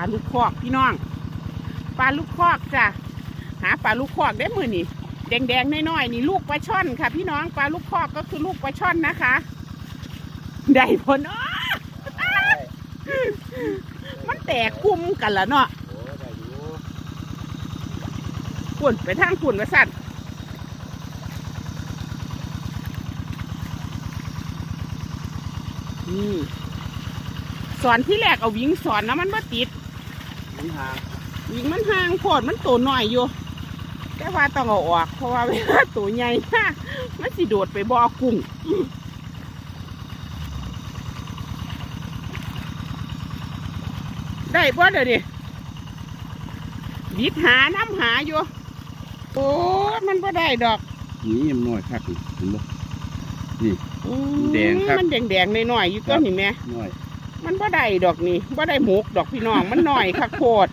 ลาลูกคอกพี่น้องปลาลูกคอกจ้ะหาปลาลูกคอกได้มือนี่แดงๆน้อยๆนี่ลูกปลาช่อนค่ะ พี่น้องปลาลูกคอกก็คือลูกปลาช่อนนะคะได้ผลอ้อมันแตกคุ้มกันละเนาะโอ้ได้อยู่ปุ่นไปทางปุ่นว่าสั่นนี่สอนที่แรกเอาวิ่งสอนนะมันบ่ติด มันห่างวิ่งมันห่างโพดมันตัวน้อยอยู่ แต่ว่าต้องเอาออก เพราะว่าเวลาตัวใหญ่มากมันสิโดดไปบ่อกุ้งได้ป่ะเดี๋ยวนี้วิดหาน้ำหาอยู่ โอ้ยมันบ่ได้ดอก นี่มันน้อยคักนี่เห็นบ่อืมแดงครับมันแดงแดงๆหน่อยๆอยู่ก็นี่แม่น้อย มันบ่ได้ดอกนี่บ่ได้หมกดอกพี่น้องมันหน่อยคักโคตร